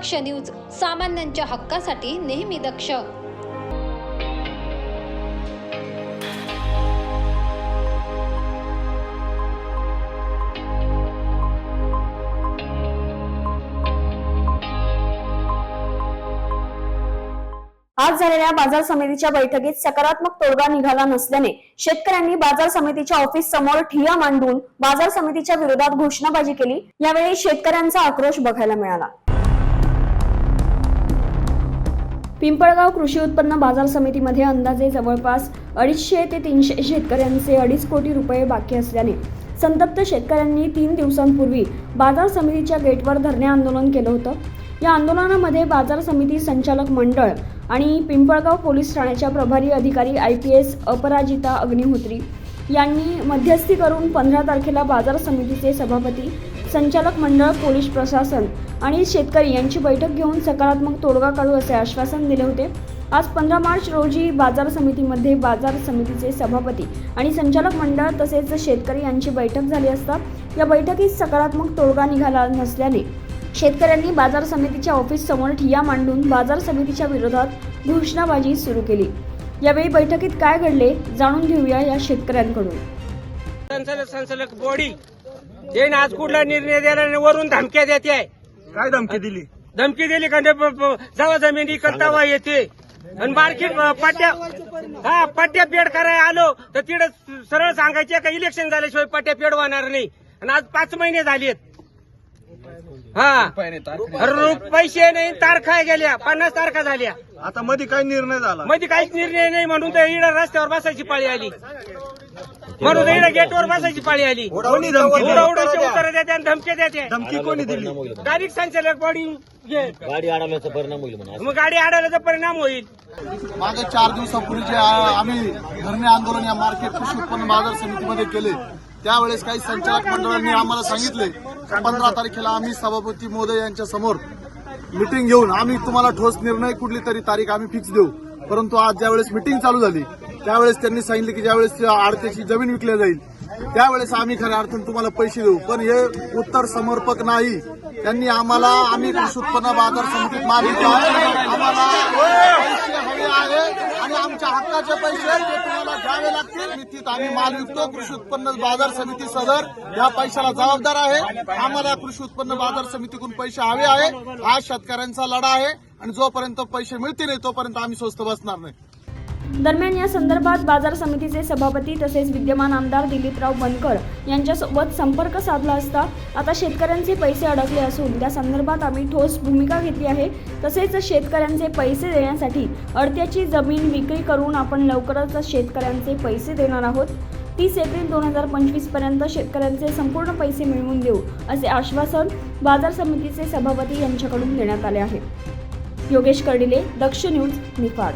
दक्ष news सामान्यांच्या हक्कासाठी नेहमी दक्ष. आज झालेल्या बाजार समितीच्या बैठकीत सकारात्मक तोडगा निघाला नसल्याने शेतकऱ्यांनी बाजार समितीच्या ऑफिस समोर ठिया मांडून बाजार समितीच्या विरोधात घोषणाबाजी केली. यावेळी शेतकऱ्यांचा आक्रोश बघायला मिळाला. पिंपळगाव कृषी उत्पन्न बाजार समितीमध्ये अंदाजे जवळपास अडीचशे ते तीनशे शेतकऱ्यांचे अडीच कोटी रुपये बाकी असल्याने संतप्त शेतकऱ्यांनी तीन दिवसांपूर्वी बाजार समितीच्या गेटवर धरणे आंदोलन केलं होतं. या आंदोलनामध्ये बाजार समिती संचालक मंडळ आणि पिंपळगाव पोलीस ठाण्याच्या प्रभारी अधिकारी I P S Aparajita Agnihotri यांनी मध्यस्थी करून पंधरा तारखेला बाजार समितीचे सभापती संचालक मंडळ पोलीस प्रशासन आणि शेतकरी यांची बैठक घेऊन सकारात्मक तोडगा काढू असे आश्वासन दिले होते. आज पंधरा मार्च रोजी बाजार समितीमध्ये बाजार समितीचे सभापती आणि संचालक मंडळ तसेच शेतकरी यांची बैठक झाली असता या बैठकीत सकारात्मक तोडगा निघाला नसल्याने शेतकऱ्यांनी बाजार समितीच्या ऑफिस समोर ठिया मांडून बाजार समितीच्या विरोधात घोषणाबाजी सुरू केली. यावेळी बैठकीत काय घडले जाणून घेऊया या शेतकऱ्यांकडून. संचालक संचालक बॉडी ना आज कुठला निर्णय द्यायला आणि वरून धमक्या देते. आहे काय धमकी दिली? धमकी दिली का ते प- प- जेव्हा जमिनी करतावा येते. आणि मार्केट पट्ट्या हा पट्ट्या पेड करायला आलो तर तिकडे सरळ सांगायचे का इलेक्शन झाल्याशिवाय पट्ट्या पेड होणार नाही. आणि आज पाच महिने झालेत. हा. रु- पैसे नाही तारखा गेल्या पन्नास तारखा झाल्या. आता मध्ये काय निर्णय झाला. मध्ये काहीच निर्णय नाही म्हणून तर इकडे रस्त्यावर बसायची पाळी आली. म्हणून इकडे गेटवर बसायची पाळी आली. कोणी धमकी दिली? देते आणि धमके देते. धमकी कोणी दिली? तारीख संचालक बॉडी. गाडी अडवल्याचा परिणाम होईल म्हणून. मग गाडी अडवल्याचा परिणाम होईल. मागे चार दिवसापूर्वी जे आ- आम्ही धरणे आंदोलन या मार्केट कृषी उत्पन्न बाजार समितीमध्ये केले त्यावेळेस काही संचालक मंडळांनी आम्हाला सांगितले पंधरा तारखेला आम्ही सभापती मोदय यांच्या समोर मिटिंग घेऊन आम्ही तुम्हाला ठोस निर्णय कुठली तरी तारीख आम्ही फिक्स देऊ. परंतु आज ज्यावेळेस मिटिंग चालू झाली त्यावेळेस त्यांनी सांगितले की ज्यावेळेस त्या आडत्याची जमीन विकल्या जाईल त्यावेळेस आम्ही खऱ्या अर्थाने तुम्हाला पैसे देऊ. पण हे उत्तर समर्पक नाही. त्यांनी आम्हाला आम्ही कृषी उत्पन्न बाजार समितीत माल आम्हाला पैसे हवे आहे आणि आमच्या हक्काचे पैसे ते तुम्हाला द्यावे लागतील निश्चित आम्ही माल विकतो. कृषी उत्पन्न बाजार समिती सदर या पैशाला जबाबदार आहे. आम्हाला कृषी उत्पन्न बाजार समितीकडून पैसे हवे आहे हा शेतकऱ्यांचा लढा आहे आणि जोपर्यंत पैसे मिळतील नाही तोपर्यंत आम्ही स्वस्त बसणार नाही. दरम्यान या संदर्भात बाजार समितीचे सभापती तसेच विद्यमान आमदार दिलीपराव बनकर यांच्यासोबत संपर्क साधला असता आता शेतकऱ्यांचे पैसे अडकले असून त्या संदर्भात आम्ही ठोस भूमिका घेतली आहे. तसेच शेतकऱ्यांचे पैसे देण्यासाठी अडत्याची जमीन विक्री करून आपण लवकरच शेतकऱ्यांचे पैसे देणार आहोत. तीस एप्रिल दोन हजार पंचवीसपर्यंत शेतकऱ्यांचे संपूर्ण पैसे मिळवून देऊ असे आश्वासन बाजार समितीचे सभापती यांच्याकडून देण्यात आले आहे. योगेश कर्डिले दक्ष न्यूज निफाड.